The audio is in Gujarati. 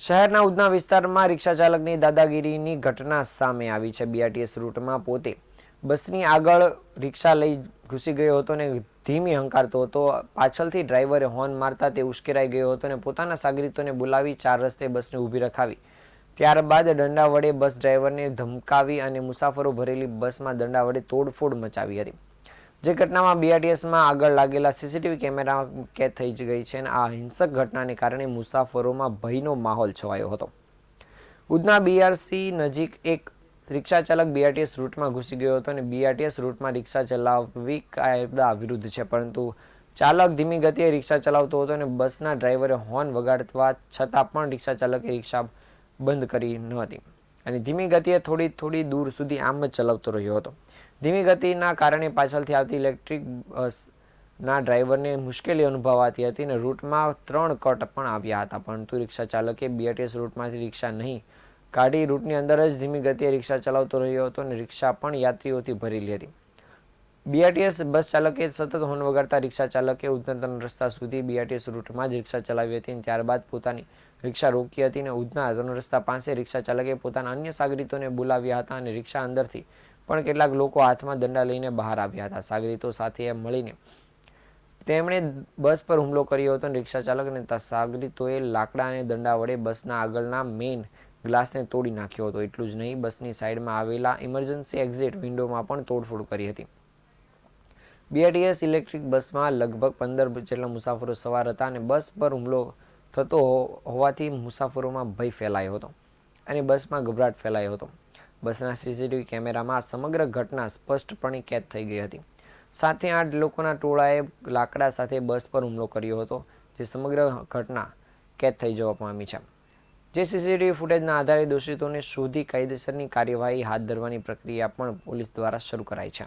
શહેરના ઉધના વિસ્તારમાં રિક્ષા ચાલકની દાદાગીરીની ઘટના સામે આવી છે. બીઆરટીએસ રૂટમાં પોતે બસની આગળ રિક્ષા લઈ ઘૂસી ગયો હતો અને ધીમી હંકારતો હતો. પાછળથી ડ્રાઈવરે હોર્ન મારતા તે ઉશ્કેરાઈ ગયો હતો અને પોતાના સાગરીતોને બોલાવી ચાર રસ્તે બસને ઊભી રખાવી. ત્યારબાદ દંડા વડે બસ ડ્રાઈવરને ધમકાવી અને મુસાફરો ભરેલી બસમાં દંડા વડે તોડફોડ મચાવી હતી. જે ઘટનામાં બીઆરટીએસમાં આગળ લાગેલા સીસીટીવી કેમેરા કેદ થઈ ગઈ છે અને આ હિંસક ઘટનાને કારણે મુસાફરોમાં ભયનો માહોલ છવાયો હતો. ઉધના બીઆરસી નજીક એક રિક્ષા ચાલક બીઆરટીએસ રૂટમાં ઘૂસી ગયો હતો અને બીઆરટીએસ રૂટમાં રિક્ષા ચલાવવી કાયદા વિરુદ્ધ છે, પરંતુ ચાલક ધીમી ગતિએ રિક્ષા ચલાવતો હતો અને બસના ડ્રાઈવરે હોર્ન વગાડવા છતાં પણ રિક્ષા ચાલકે રિક્ષા બંધ કરી ન હતી. અને ધીમી ગતિએ થોડી થોડી દૂર સુધી આમ જ ચલાવતો રહ્યો હતો. ધીમી ગતિના કારણે પાછળથી આવતી ઇલેક્ટ્રિક બસના ડ્રાઈવરને મુશ્કેલી અનુભવાતી હતી અને રૂટમાં ત્રણ કટ પણ આવ્યા હતા. પરંતુ રિક્ષા ચાલકે બીઆરટીએસ રૂટમાંથી રિક્ષા નહીં કાઢી રૂટની અંદર જ ધીમી ગતિએ રિક્ષા ચલાવતો રહ્યો હતો અને રિક્ષા પણ યાત્રીઓથી ભરેલી હતી. બીઆરટીએસ બસ ચાલકે સતત હોર્ન વગાડતા રિક્ષા ચાલકે ઉધના રસ્તા સુધી બીઆરટીએસ રૂટમાં જ રિક્ષા ચલાવી હતી અને ત્યારબાદ પોતાની રિક્ષા રોકી હતી અને ઉધના રસ્તા પાસે રિક્ષા ચાલકે પોતાના અન્ય સાગરીતોને બોલાવ્યા હતા અને રિક્ષા અંદરથી પણ કેટલાક લોકો હાથમાં દંડા લઈને બહાર આવ્યા હતા. સાગરીતો સાથે મળીને તેમણે બસ પર હુમલો કર્યો હતો રિક્ષા ચાલક અને તા- સાગરીતોએ લાકડા અને દંડા વડે બસના આગળના મેઇન ગ્લાસને તોડી નાખ્યો હતો. એટલું જ નહીં, બસની સાઈડમાં આવેલા ઇમરજન્સી એક્ઝિટ વિન્ડોમાં પણ તોડફોડ કરી હતી. બીઆરટીએસ ઇલેક્ટ્રિક બસમાં લગભગ પંદર જેટલા મુસાફરો સવાર હતા અને બસ પર હુમલો થતો હોવાથી મુસાફરોમાં ભય ફેલાયો હતો અને બસમાં ગભરાટ ફેલાયો હતો. બસના સીસીટીવી કેમેરામાં સમગ્ર ઘટના સ્પષ્ટપણે કેદ થઈ ગઈ હતી. સાથે આઠ લોકોના ટોળાએ લાકડા સાથે બસ પર હુમલો કર્યો હતો, જે સમગ્ર ઘટના કેદ થઈ જવા પામી છે. જે સીસીટીવી ફૂટેજના આધારે દોષિતોને શોધી કાયદેસરની કાર્યવાહી હાથ ધરવાની પ્રક્રિયા પણ પોલીસ દ્વારા શરૂ કરાઈ છે.